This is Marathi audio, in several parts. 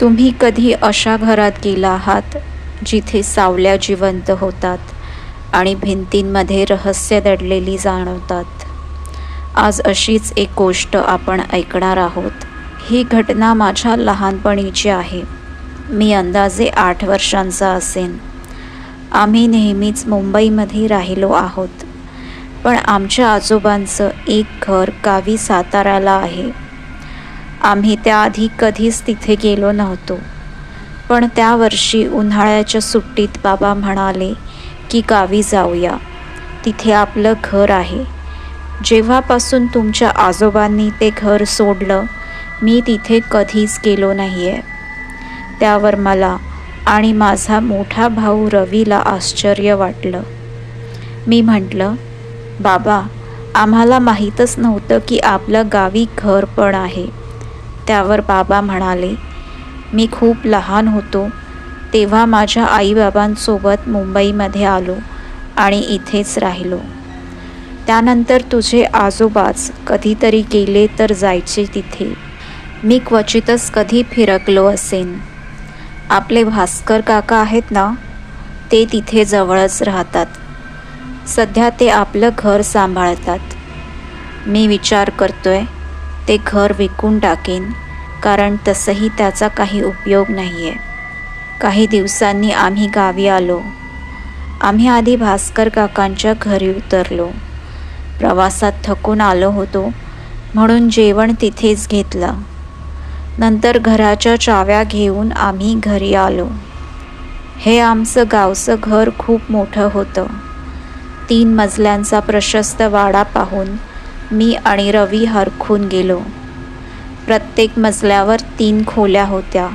तुम्ही कधी अशा घरात गेला आहात जिथे सावल्या जिवंत होतात आणि भिंतींमध्ये रहस्य दडलेली जाणवतात? आज अशीच एक गोष्ट आपण ऐकणार आहोत. ही घटना माझ्या लहानपणीची आहे. मी अंदाजे आठ वर्षांचा असेन. आम्ही नेहमीच मुंबईमध्ये राहिलो आहोत. पण आमच्या आजोबांचं एक घर गावी साताराला आहे. आम्ही त्याआधी कधीच तिथे गेलो नव्हतो. पण त्या वर्षी उन्हाळ्याच्या सुट्टीत बाबा म्हणाले की गावी जाऊया. तिथे आपलं घर आहे. जेव्हापासून तुमच्या आजोबांनी ते घर सोडलं मी तिथे कधीच गेलो नाही आहे त्यावर मला आणि माझा मोठा भाऊ रवीला आश्चर्य वाटलं. मी म्हटलं बाबा आम्हाला माहीतच नव्हतं की आपलं गावी घर पण आहे. त्यावर बाबा म्हणाले मी खूप लहान होतो तेव्हा माझ्या आईबाबांसोबत मुंबईमध्ये आलो आणि इथेच राहिलो. त्यानंतर तुझे आजोबाच कधीतरी गेले तर जायचे तिथे. मी क्वचितच कधी फिरकलो असेन. आपले भास्कर काका आहेत ना ते तिथे जवळच राहतात. सध्या ते आपलं घर सांभाळतात. मी विचार करतोय ते घर विकून टाकेन कारण तसंही त्याचा काही उपयोग नाही आहे काही दिवसांनी आम्ही गावी आलो. आम्ही आधी भास्कर काकांच्या घरी उतरलो. प्रवासात थकून आलो होतो म्हणून जेवण तिथेच घेतलं. नंतर घराच्या चाव्या घेऊन आम्ही घरी आलो. हे आमचं गावचं घर खूप मोठं होतं. तीन मजल्यांचा प्रशस्त वाडा पाहून मी आणि रवी हरखून गेलो. प्रत्येक मजल्यावर तीन खोल्या होत्या.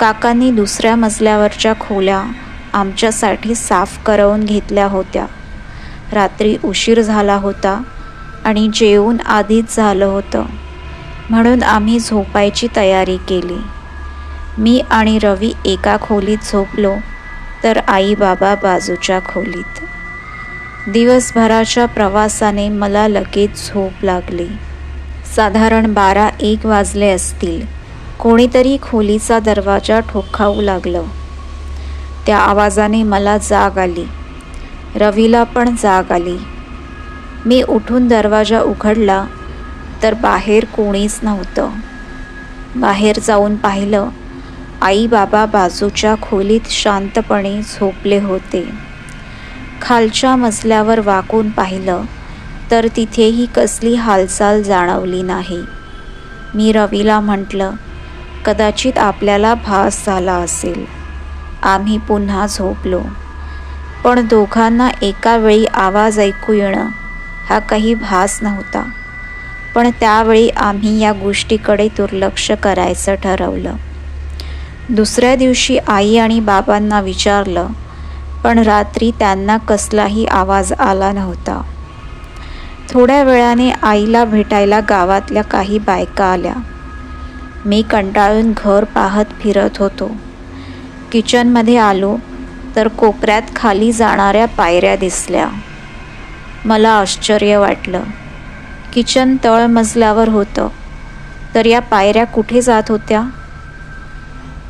काकांनी दुसऱ्या मजल्यावरच्या खोल्या आमच्यासाठी साफ करवून घेतल्या होत्या. रात्री उशीर झाला होता आणि जेवून आधीच झालं होतं. म्हणून आम्ही झोपायची तयारी केली. मी आणि रवी एका खोलीत झोपलो तर आई बाबा बाजूच्या खोलीत. दिवसभराच्या प्रवासाने मला लगेच झोप लागली. साधारण बारा एक वाजले असतील. कोणीतरी खोलीचा दरवाजा ठोकावू लागलं. त्या आवाजाने मला जाग आली. रवीला पण जाग आली. मी उठून दरवाजा उघडला तर बाहेर कोणीच नव्हतं. बाहेर जाऊन पाहिलं आई बाबा बाजूच्या खोलीत शांतपणे झोपले होते. खालच्या मजल्यावर वाकून पाहिलं तर तिथेही कसली हालचाल जाणवली नाही. मी रवीला म्हटलं कदाचित आपल्याला भास झाला असेल. आम्ही पुन्हा झोपलो. पण दोघांना एका वेळी आवाज ऐकू येणं हा काही भास नव्हता. पण त्यावेळी आम्ही या गोष्टीकडे दुर्लक्ष करायचं ठरवलं. दुसऱ्या दिवशी आई आणि बाबांना विचारलं पण रात्री त्यांना कसलाही आवाज आला नव्हता. थोड्या वेळाने आईला भेटायला गावातल्या काही बायका आल्या. मी कंटाळून घर पाहत फिरत होतो. किचनमध्ये आलो तर कोपऱ्यात खाली जाणाऱ्या पायऱ्या दिसल्या. मला आश्चर्य वाटलं. किचन तळमजल्यावर होतं. तर या पायऱ्या कुठे जात होत्या?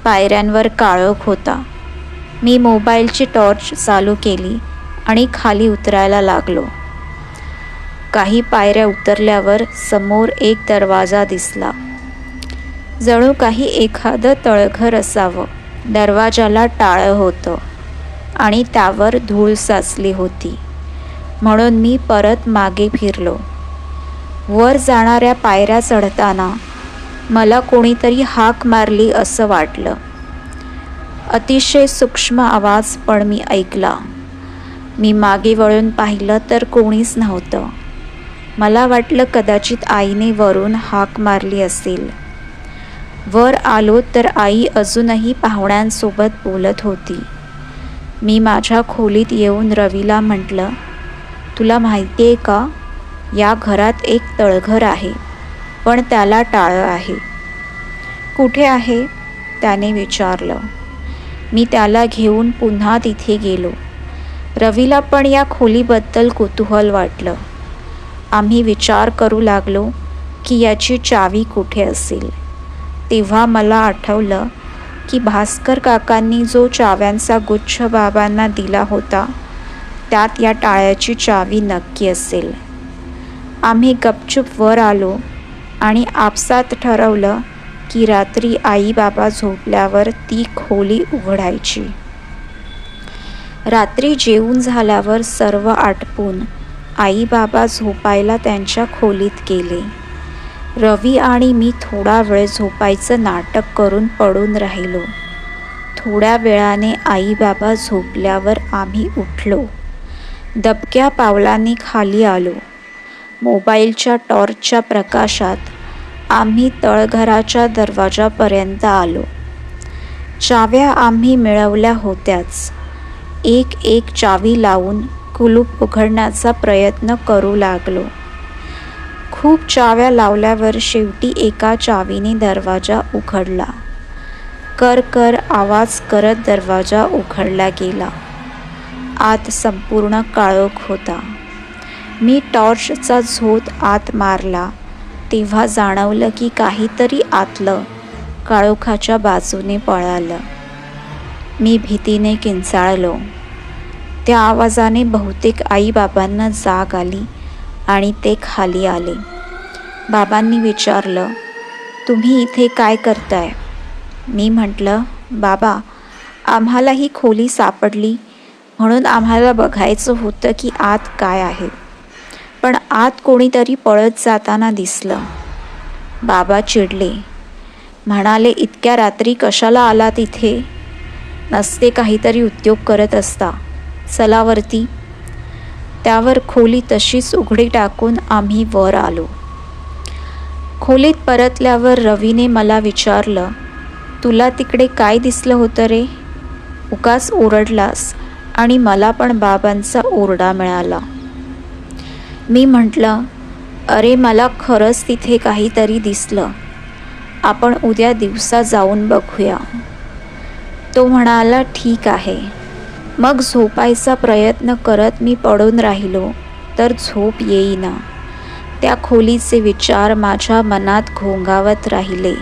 पायऱ्यांवर काळोख होता. मी मोबाईलची टॉर्च चालू केली आणि खाली उतरायला लागलो. काही पायऱ्या उतरल्यावर समोर एक दरवाजा दिसला. जणू काही एखादं तळघर असावं. दरवाजाला टाळं होतं आणि त्यावर धूळ साचली होती. म्हणून मी परत मागे फिरलो. वर जाणाऱ्या पायऱ्या चढताना मला कोणीतरी हाक मारली असं वाटलं. अतिशय सूक्ष्म आवाज पण मी ऐकला. मी मागे वळून पाहिलं तर कोणीच नव्हतं. मला वाटलं कदाचित आईने वरून हाक मारली असेल. वर आलो तर आई अजूनही पाहुण्यांसोबत बोलत होती. मी माझ्या खोलीत येऊन रवीला म्हटलं तुला माहिती आहे का या घरात एक तळघर आहे पण त्याला टाळं आहे. कुठे आहे? त्याने विचारलं. मी त्याला घेऊन पुन्हा तिथे गेलो. रवीला पण या खोलीबद्दल कुतूहल वाटलं. आम्ही विचार करू लागलो की याची चावी कुठे असेल. तेव्हा मला आठवलं की भास्कर काकांनी जो चाव्यांचा गुच्छ बाबांना दिला होता त्यात या टाळ्याची चावी नक्की असेल. आम्ही गपचूप वर आलो आणि आपसात ठरवलं की रात्री आई बाबा झोपल्यावर ती खोली उघडायची. रात्री जेवून झाल्यावर सर्व आटपून आई बाबा झोपायला त्यांच्या खोलीत गेले. रवी आणि मी थोडा वेळ झोपायचं नाटक करून पडून राहिलो. थोड्या वेळाने आई बाबा झोपल्यावर आम्ही उठलो. दबक्या पावलांनी खाली आलो. मोबाईलच्या टॉर्चच्या प्रकाशात आम्ही तळघराच्या दरवाजापर्यंत आलो. चाव्या आम्ही मिळवल्या होत्याच. एक एक चावी लावून कुलूप उघडण्याचा प्रयत्न करू लागलो. खूप चाव्या लावल्यावर शेवटी एका चावीने दरवाजा उघडला. कर कर आवाज करत दरवाजा उघडला गेला. आत संपूर्ण काळोख होता. मी टॉर्चचा झोत आत मारला. तेव्हा जाणवलं की काहीतरी आतलं काळोखाच्या बाजूने पळालं. मी भीतीने किंचाळलो. त्या आवाजाने बहुतेक आईबाबांना जाग आली आणि ते खाली आले. बाबांनी विचारलं तुम्ही इथे काय करताय? मी म्हटलं बाबा आम्हाला ही खोली सापडली म्हणून आम्हाला बघायचं होतं की आत काय आहे. पण आत कोणीतरी पळत जाताना दिसलं. बाबा चिडले. म्हणाले इतक्या रात्री कशाला आला तिथे? नसते काहीतरी उद्योग करत असता. चलावरती त्यावर खोली तशीच उघडी टाकून आम्ही वर आलो. खोलीत परतल्यावर रवीने मला विचारलं तुला तिकडे काय दिसलं होतं रे? उकास ओरडलास आणि मला पण बाबांचा ओरडा मिळाला. मी म्हटलं अरे मला खरंच तिथे काहीतरी दिसलं. आपण उद्या दिवसा जाऊन बघूया. तो म्हणाला ठीक आहे. मग झोपायचा प्रयत्न करत मी पडून राहिलो तर झोप येईना. त्या खोलीचे विचार माझ्या मनात घोंगावत राहिले.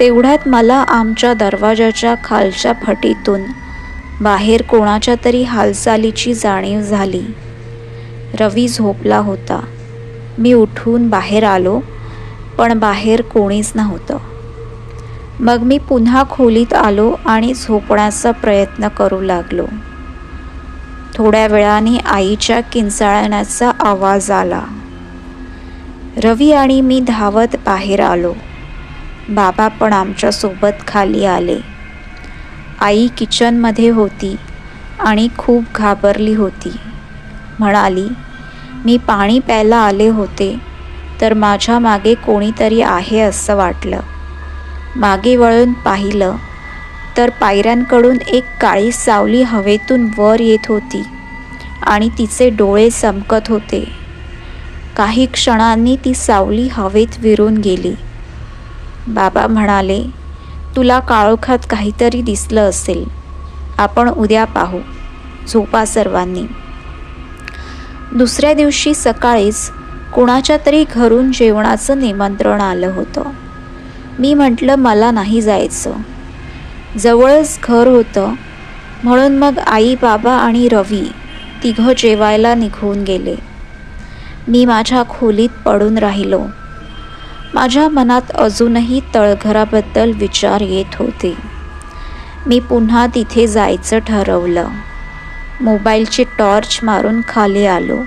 तेवढ्यात मला आमच्या दरवाजाच्या खालच्या फटीतून बाहेर कोणाच्या तरी हालचालीची जाणीव झाली. रवी झोपला होता. मी उठून बाहेर आलो पण बाहेर कोणीच नव्हतं. मग मी पुन्हा खोलीत आलो आणि झोपण्याचा प्रयत्न करू लागलो. थोड्या वेळाने आईच्या किंचाळण्याचा आवाज आला. रवी आणि मी धावत बाहेर आलो. बाबा पण आमच्यासोबत खाली आले. आई किचनमध्ये होती आणि खूप घाबरली होती. म्हणाली मी पाणी प्यायला आले होते तर माझ्या मागे कोणीतरी आहे असं वाटलं. मागे वळून पाहिलं तर पायऱ्यांकडून एक काळी सावली हवेतून वर येत होती आणि तिचे डोळे चमकत होते. काही क्षणांनी ती सावली हवेत विरून गेली. बाबा म्हणाले तुला काळोखात काहीतरी दिसलं असेल. आपण उद्या पाहू. झोपा सर्वांनी. दुसऱ्या दिवशी सकाळीच कुणाच्या तरी घरून जेवणाचं निमंत्रण आलं होतं. मी म्हटलं मला नाही जायचं. जवळच घर होतं. म्हणून मग आई बाबा आणि रवी तिघं जेवायला निघून गेले. मी माझ्या खोलीत पडून राहिलो. माझ्या मनात अजूनही तळघराबद्दल विचार येत होते. मी पुन्हा तिथे जायचं ठरवलं. मोबाईलची टॉर्च मारून खाली आलो.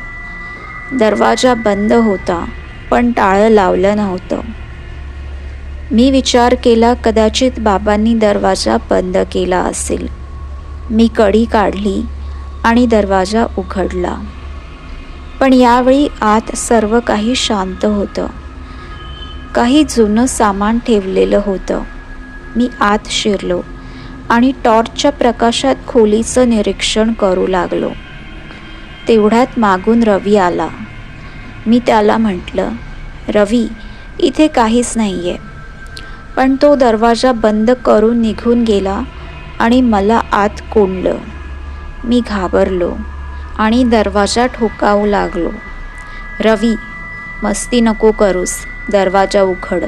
दरवाजा बंद होता पण टाळं लावलं नव्हतं. मी विचार केला कदाचित बाबांनी दरवाजा बंद केला असेल. मी कडी काढली आणि दरवाजा उघडला. पण यावेळी आत सर्व काही शांत होतं. काही जुनं सामान ठेवलेलं होतं. मी आत शिरलो. आणि टॉर्चच्या प्रकाशात खोलीचं निरीक्षण करू लागलो. तेवढ्यात मागून रवी आला. मी त्याला म्हटलं रवी इथे काहीच नाही आहे पण तो दरवाजा बंद करून निघून गेला आणि मला आत कोंडलं. मी घाबरलो आणि दरवाजा ठोकावू लागलो. रवी मस्ती नको करूस दरवाजा उघड.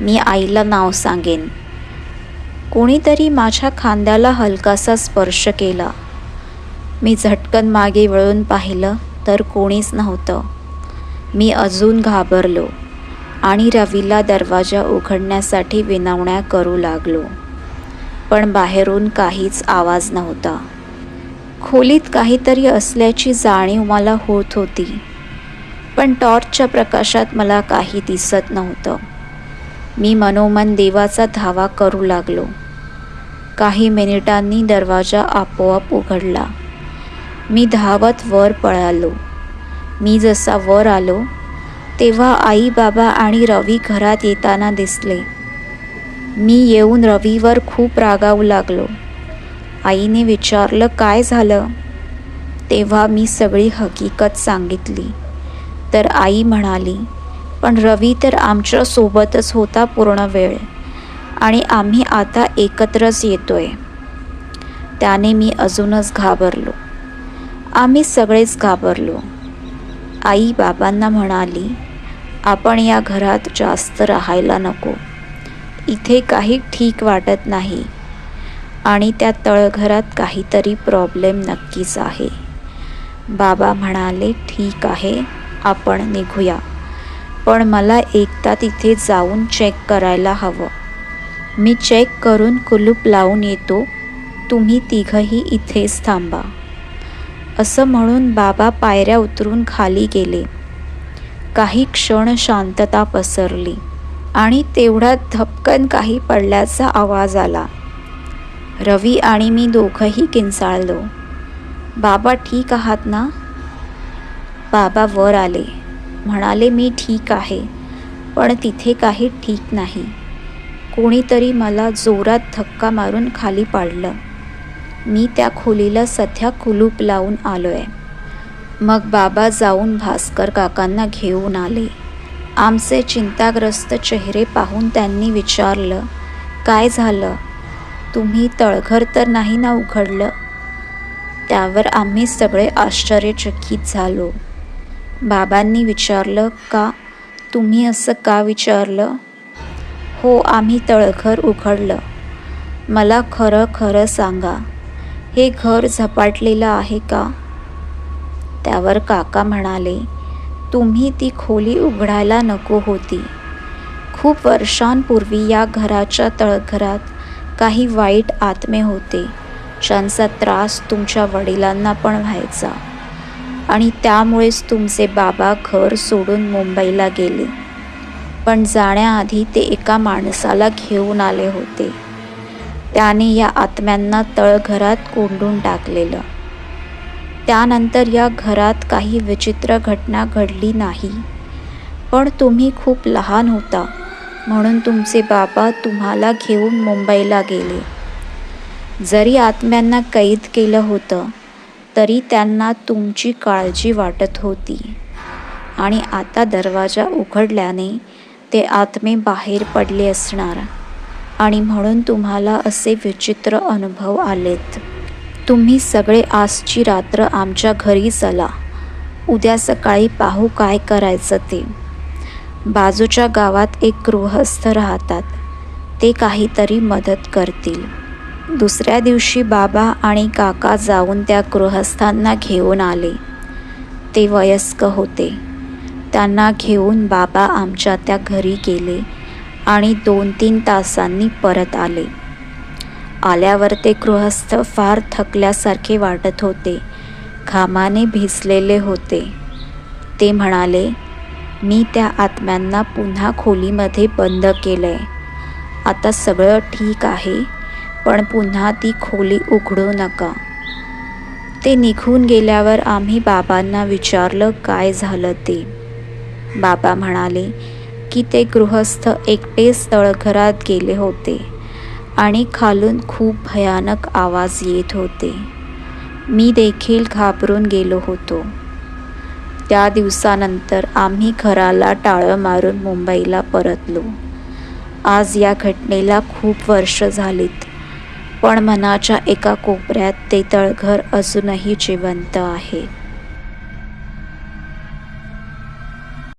मी आईला नाव सांगेन. कोणीतरी माझ्या खांद्याला हलकासा स्पर्श केला. मी झटकन मागे वळून पाहिलं तर कोणीच नव्हतं. मी अजून घाबरलो आणि रवीला दरवाजा उघडण्यासाठी विनवण्या करू लागलो. पण बाहेरून काहीच आवाज नव्हता. खोलीत काहीतरी असल्याची जाणीव मला होत होती पण टॉर्चच्या प्रकाशात मला काही दिसत नव्हतं. मी मनोमन देवाचा धावा करू लागलो. काही मिनिटांनी दरवाजा आपोआप उघडला. मी धावत वर पळालो. मी जसा वर आलो तेव्हा आई बाबा आणि रवी घरात येताना दिसले. मी येऊन रवीवर खूप रागावू लागलो. आईने विचारलं काय झालं? तेव्हा मी सगळी हकीकत सांगितली. तर आई म्हणाली पण रवी तर आमच्यासोबतच होता पूर्ण वेळ. आणि आम्ही आता एकत्रच येतोय. त्याने मी अजूनच घाबरलो. आम्ही सगळेच घाबरलो. आई बाबांना म्हणाली आपण या घरात जास्त राहायला नको. इथे काही ठीक वाटत नाही आणि त्या तळघरात काहीतरी प्रॉब्लेम नक्कीच आहे. बाबा म्हणाले ठीक आहे आपण निघूया. पण मला एकदा तिथे जाऊन चेक करायला हवं. मी चेक करून कुलूप लावून येतो. तुम्ही तिघंही इथेच थांबा. असं म्हणून बाबा पायऱ्या उतरून खाली गेले. काही क्षण शांतता पसरली आणि तेवढ्यात धपकन काही पडल्याचा आवाज आला. रवी आणि मी दोघंही किंचाळलो. बाबा ठीक आहात ना? बाबा वर आले. म्हणाले मी ठीक आहे. पण तिथे काही ठीक नाही. कोणीतरी मला जोरात धक्का मारून खाली पाडलं. मी त्या खोलीला सध्या कुलूप लावून आलो आहे मग बाबा जाऊन भास्कर काकांना घेऊन आले. आमचे चिंताग्रस्त चेहरे पाहून त्यांनी विचारलं काय झालं? तुम्ही तळघर तर नाही ना उघडलं? त्यावर आम्ही सगळे आश्चर्यचकित झालो. बाबांनी विचारलं का? तुम्ही असं का विचारलं? हो आम्ही तळघर उघडलं. मला खरं खरं सांगा हे घर झपाटलेलं आहे का? त्यावर काका म्हणाले तुम्ही ती खोली उघडायला नको होती. खूप वर्षांपूर्वी या घराच्या तळघरात काही वाईट आत्मे होते. ज्यांचा त्रास तुमच्या वडिलांना पण व्हायचा. आणि त्यामुळेच तुमचे बाबा घर सोडून मुंबईला गेले. पण जाण्याआधी ते एका माणसाला घेऊन आले होते. त्याने या आत्म्यांना तळघरात कोंडून टाकलेलं. त्यानंतर या घरात काही विचित्र घटना घडली नाही. पण तुम्ही खूप लहान होता म्हणून तुमचे बाबा तुम्हाला घेऊन मुंबईला गेले. जरी आत्म्यांना कैद केलं होतं तरी त्यांना तुमची काळजी वाटत होती. आणि आता दरवाजा उघडल्याने ते आत्मे बाहेर पडले असणार. आणि म्हणून तुम्हाला असे विचित्र अनुभव आलेत. तुम्ही सगळे आजची रात्र आमच्या घरी चला. उद्या सकाळी पाहू काय करायचं ते. बाजूच्या गावात एक गृहस्थ राहतात. ते काहीतरी मदत करतील. दुसऱ्या दिवशी बाबा आणि काका जाऊन त्या गृहस्थांना घेऊन आले. ते वयस्क होते. त्यांना घेऊन बाबा आमच्या त्या घरी गेले आणि दोन तीन तासांनी परत आले. आल्यावर ते गृहस्थ फार थकल्यासारखे वाटत होते. घामाने भिजलेले होते. ते म्हणाले मी त्या आत्म्यांना पुन्हा खोलीमध्ये बंद केलं आहे आता सगळं ठीक आहे पण पुन्हा ती खोली उघडू नका. ते निघून गेल्यावर आम्ही बाबांना विचारलं काय झालं ते? बाबा म्हणाले की ते गृहस्थ एकटेच तळघरात गेले होते आणि खालून खूप भयानक आवाज येत होते. मी देखील घाबरून गेलो होतो. त्या दिवसानंतर आम्ही घराला टाळं मारून मुंबईला परतलो. आज या घटनेला खूप वर्ष झालीत पण मनाच्या एका कोपऱ्यात ते तळघर अजूनही जिवंत आहे.